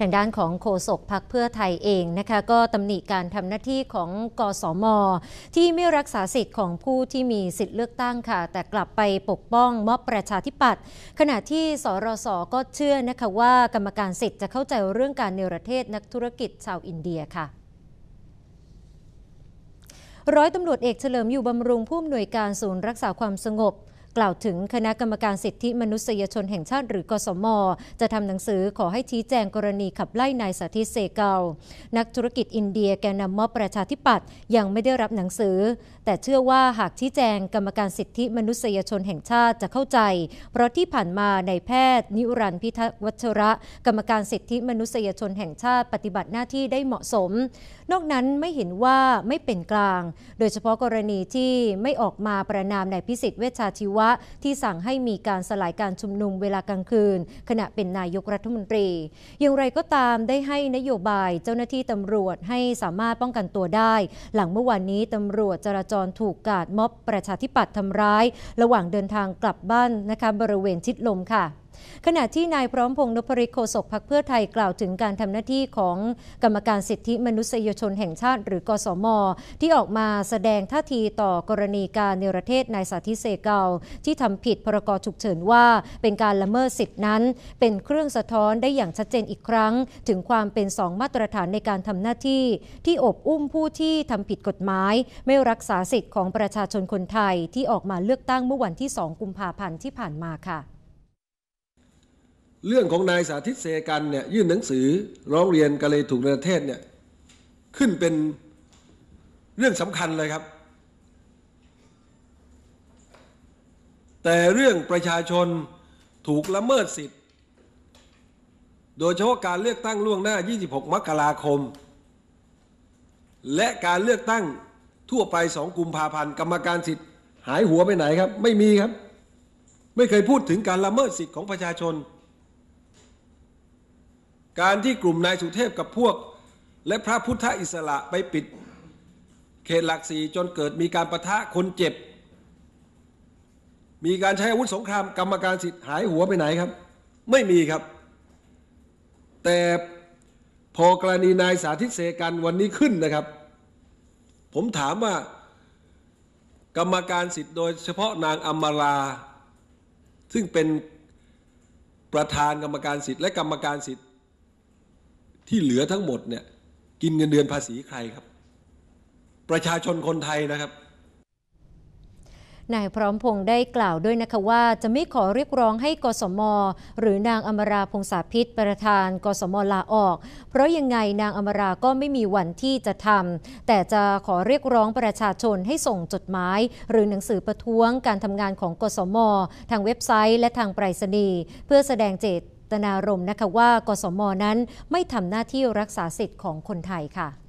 ทางด้านของโฆษกพักเพื่อไทยเองนะคะก็ตำหนิการทำหน้าที่ของกสม ที่ไม่รักษาสิทธิ์ของผู้ที่มีสิทธิ์เลือกตั้งค่ะ แต่กลับไปปกป้องม็อบประชาธิปัตย์ขณะที่สรสก็เชื่อนะคะว่ากรรมการสิทธิ์จะเข้าใจเรื่องการเนรเทศนักธุรกิจชาวอินเดียค่ะร้อยตำรวจเอกเฉลิมอยู่บำรุงผู้อำนวยการศูนย์รักษาความสงบ กล่าวถึงคณะกรรมการสิทธิมนุษยชนแห่งชาติหรือกสม จะทำหนังสือขอให้ชี้แจงกรณีขับไล่นายสาธิตเซเกา นักธุรกิจอินเดียแกนนำมอบประชาธิปัตย์ยังไม่ได้รับหนังสือ แต่เชื่อว่าหากชี้แจงกรรมการสิทธิมนุษยชนแห่งชาติจะเข้าใจ เพราะที่ผ่านมาในแพทย์ นิรันพิทักษ์วัชระ กรรมการสิทธิมนุษยชนแห่งชาติปฏิบัติหน้าที่ได้เหมาะสม นอกนั้นไม่เห็นว่าไม่เป็นกลาง โดยเฉพาะกรณีที่ไม่ออกมาประนามนายพิสิทธิ์เวชชาชีวะที่สั่งให้มีการสลายการชุมนุมเวลากลางคืน ขณะเป็นนายกรัฐมนตรี อย่างไรก็ตามได้ให้นโยบายเจ้าหน้าที่ตำรวจให้สามารถป้องกันตัวได้ หลังเมื่อวานนี้ตำรวจจราจรถูกกาดม็อบประชาธิปัตย์ทำร้าย ระหว่างเดินทางกลับบ้านนะคะบริเวณชิดลมค่ะ ขณะที่นายพร้อมพงษ์นพริโฆษกพักเพื่อไทยกล่าวถึงการทำหน้าที่ของกรรมการสิทธิมนุษยชนแห่งชาติ หรือกสม ที่ออกมาแสดงท่าทีต่อกรณีการเนรเทศนายสาธิตเซเกาที่ทำผิดพรกฉุกเฉินว่า เป็นการละเมิดสิทธินั้น เป็นเครื่องสะท้อนได้อย่างชัดเจนอีกครั้ง ถึงความเป็นสองมาตรฐานในการทำหน้าที่ ที่อบอุ้มผู้ที่ทำผิดกฎหมาย ไม่รักษาสิทธิของประชาชนคนไทยที่ออกมาเลือกตั้งเมื่อวันที่ 2 กุมภาพันธ์ที่ผ่านมาค่ะ เรื่องของนายสาธิตเสกันเนี่ยยื่นหนังสือร้องเรียนกะเลยถูกในประเทศเนี่ยขึ้นเป็นเรื่องสำคัญเลยครับ แต่เรื่องประชาชนถูกละเมิดสิทธิ์ โดยเฉพาะการเลือกตั้งล่วงหน้า 26 มกราคม และการเลือกตั้งทั่วไป 2 กุมภาพันธ์กรรมการสิทธิ์หายหัวไปไหนครับ ไม่มีครับ ไม่เคยพูดถึงการละเมิดสิทธิ์ของประชาชน การที่กลุ่มนายสุเทพกับพวก และพระพุทธอิสระไปปิด เขตหลักสี่จนเกิดมีการประทะคนเจ็บ มีการใช้อาวุธสงครามกรรมการสิทธิ์หายหัวไปไหนครับ ไม่มีครับ แต่พอกรณีนายสาธิตเสกันวันนี้ขึ้นนะครับ ผมถามว่ากรรมการสิทธิ์โดยเฉพาะนางอมรา ซึ่งเป็นประธานกรรมการสิทธิ์และกรรมการสิทธิ์ ที่เหลือทั้งหมดเนี่ยกินเงินเดือนภาษีใครครับ ประชาชนคนไทยนะครับนายพร้อมพงษ์ได้กล่าวด้วยนะคะว่าจะไม่ขอเรียกร้องให้กสม หรือนางอมราพงษาพิษประธาน กสมลาออก เพราะยังไงนางอมราก็ไม่มีวันที่จะทำแต่จะขอเรียกร้องประชาชนให้ส่งจดหมาย หรือหนังสือประท้วงการทำงานของกสม ทางเว็บไซต์และทางไปรษณีย์เพื่อแสดงเจต ตนารมณ์นะคะว่ากสมนั้นไม่ทำหน้าที่รักษาสิทธิ์ของคนไทยค่ะ